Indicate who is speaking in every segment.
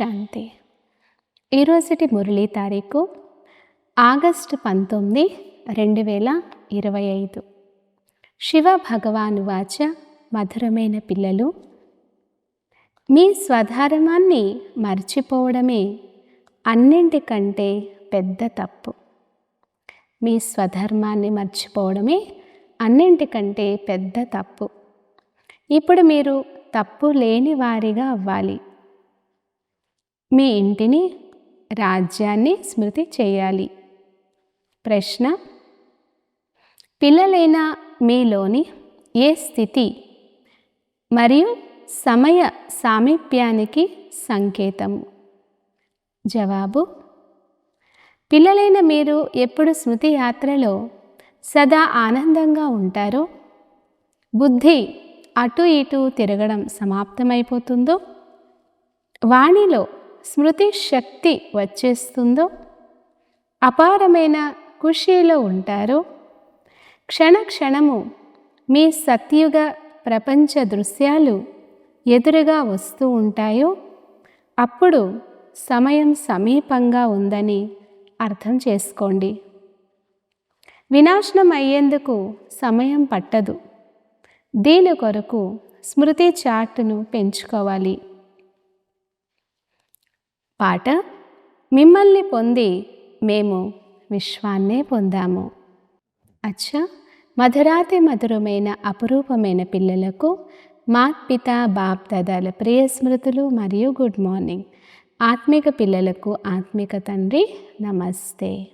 Speaker 1: శాంతి. ఈరోజుటి మురళీ తారీఖు ఆగస్టు పంతొమ్మిది రెండు వేల ఇరవై ఐదు. శివ భగవాను వాచ మధురమైన పిల్లలు. మీ స్వధర్మాన్ని మర్చిపోవడమే అన్నింటికంటే పెద్ద తప్పు. మీ స్వధర్మాన్ని మర్చిపోవడమే అన్నింటికంటే పెద్ద తప్పు. ఇప్పుడు మీరు తప్పు లేని వారిగా అవ్వాలి. మీ ఇంటిని రాజ్యాన్ని స్మృతి చేయాలి. ప్రశ్న పిల్లలైన మీలోని ఏ స్థితి మరియు సమయ సామీప్యానికి సంకేతము జవాబు పిల్లలైన మీరు ఎప్పుడు స్మృతి యాత్రలో సదా ఆనందంగా ఉంటారో బుద్ధి అటు ఇటు తిరగడం సమాప్తమైపోతుందో వాణిలో స్మృతి శక్తి వచ్చేస్తుందో? అపారమైన ఖుషీలో ఉంటారో. క్షణ క్షణము మీ సత్యుగ ప్రపంచ దృశ్యాలు ఎదురుగా వస్తూ ఉంటాయో? అప్పుడు సమయం సమీపంగా ఉందని అర్థం చేసుకోండి. వినాశనం అయ్యేందుకు సమయం పట్టదు. దీని కొరకు స్మృతి చార్టును పెంచుకోవాలి. పాట మిమ్మల్ని పొంది మేము విశ్వాన్నే పొందాము. అచ్చా మధురాతి మధురమైన అపురూపమైన పిల్లలకు మాత్పిత బాప్ దాదాల ప్రియ స్మృతులు మరియు గుడ్ మార్నింగ్. ఆత్మిక పిల్లలకు ఆత్మిక తండ్రి నమస్తే.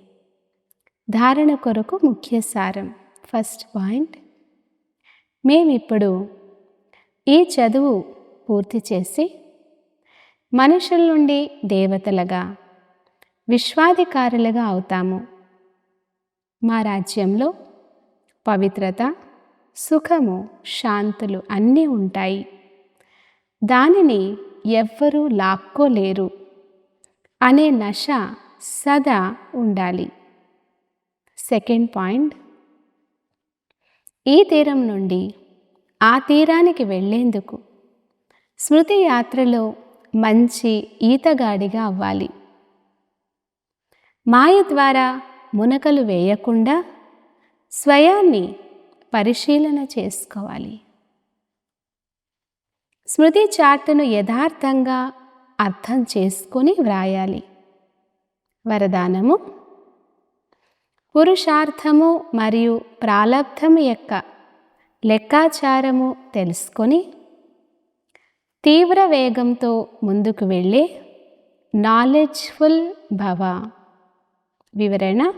Speaker 1: ధారణ కొరకు ముఖ్య సారం ఫస్ట్ పాయింట్. మేమిప్పుడు ఈ చదువు పూర్తి చేసి మనుషుల నుండి దేవతలుగా విశ్వాధికారులుగా అవుతాము. మా రాజ్యంలో పవిత్రత సుఖము శాంతులు అన్నీ ఉంటాయి. దానిని ఎవ్వరూ లాక్కోలేరు అనే నశ సదా ఉండాలి. సెకండ్ పాయింట్ ఈ తీరం నుండి ఆ తీరానికి వెళ్ళేందుకు స్మృతి యాత్రలో మంచి ఈతగాడిగా అవ్వాలి. మాయ ద్వారా మునకలు వేయకుండా స్వయాన్ని పరిశీలన చేసుకోవాలి. స్మృతి చార్టును యథార్థంగా అర్థం చేసుకొని వ్రాయాలి. వరదానము పురుషార్థము మరియు ప్రాలబ్ధము యొక్క లెక్కాచారము తెలుసుకొని తీవ్ర వేగంతో ముందుకు వెళ్ళే నాలెడ్జ్ఫుల్ భవ వివరణ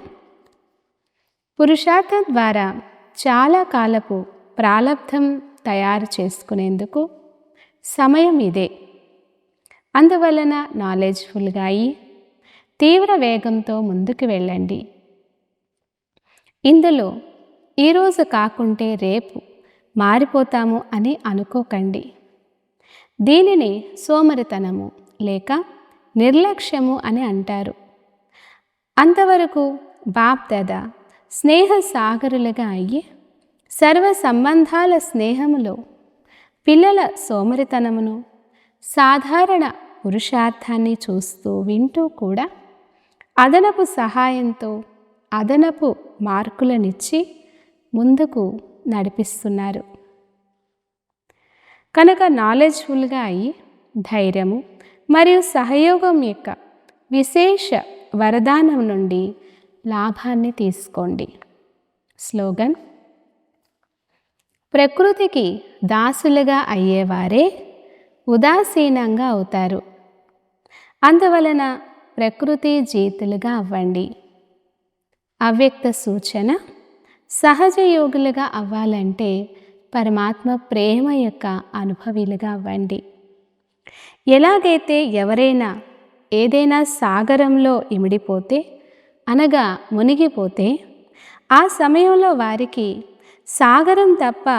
Speaker 1: పురుషార్థం ద్వారా చాలా కాలపు ప్రాలబ్ధం తయారు చేసుకునేందుకు సమయం ఇదే. అందువలన నాలెడ్జ్ఫుల్గా అయి తీవ్ర వేగంతో ముందుకు వెళ్ళండి. ఇందులో ఈరోజు కాకుంటే రేపు మారిపోతాము అని అనుకోకండి. దీనిని సోమరితనము లేక నిర్లక్ష్యము అని అంటారు. అంతవరకు బాప్ స్నేహ సాగరులుగా అయ్యి సర్వ సంబంధాల స్నేహములో పిల్లల సోమరితనమును సాధారణ పురుషార్థాన్ని చూస్తూ వింటూ కూడా అదనపు సహాయంతో అదనపు మార్కులనిచ్చి ముందుకు నడిపిస్తున్నారు. కనుక నాలెడ్జ్ఫుల్గా అయి ధైర్యము మరియు సహయోగం యొక్క విశేష వరదానం నుండి లాభాన్ని తీసుకోండి. స్లోగన్. ప్రకృతికి దాసులుగా అయ్యేవారే ఉదాసీనంగా అవుతారు. అందువలన ప్రకృతి జీతులుగా అవ్వండి. అవ్యక్త సూచన సహజ యోగులుగా అవ్వాలంటే పరమాత్మ ప్రేమ యొక్క అనుభవీలుగా అవ్వండి ఎలాగైతే ఎవరైనా ఏదైనా సాగరంలో ఇమిడిపోతే అనగా మునిగిపోతే ఆ సమయంలో వారికి సాగరం తప్ప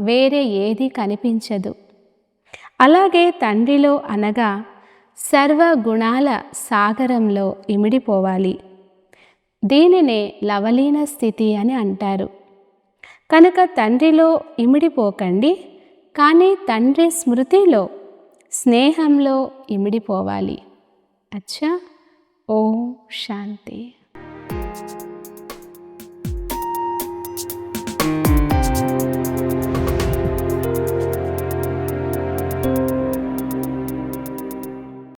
Speaker 1: వేరే ఏది కనిపించదు. అలాగే తండ్రిలో అనగా సర్వ గుణాల సాగరంలో ఇమిడిపోవాలి. దీనినే లవలీన స్థితి అని అంటారు. కనుక తండ్రిలో ఇమిడిపోకండి కానీ తండ్రి స్మృతిలో స్నేహంలో ఇమిడిపోవాలి అచ్చా ఓం శాంతి.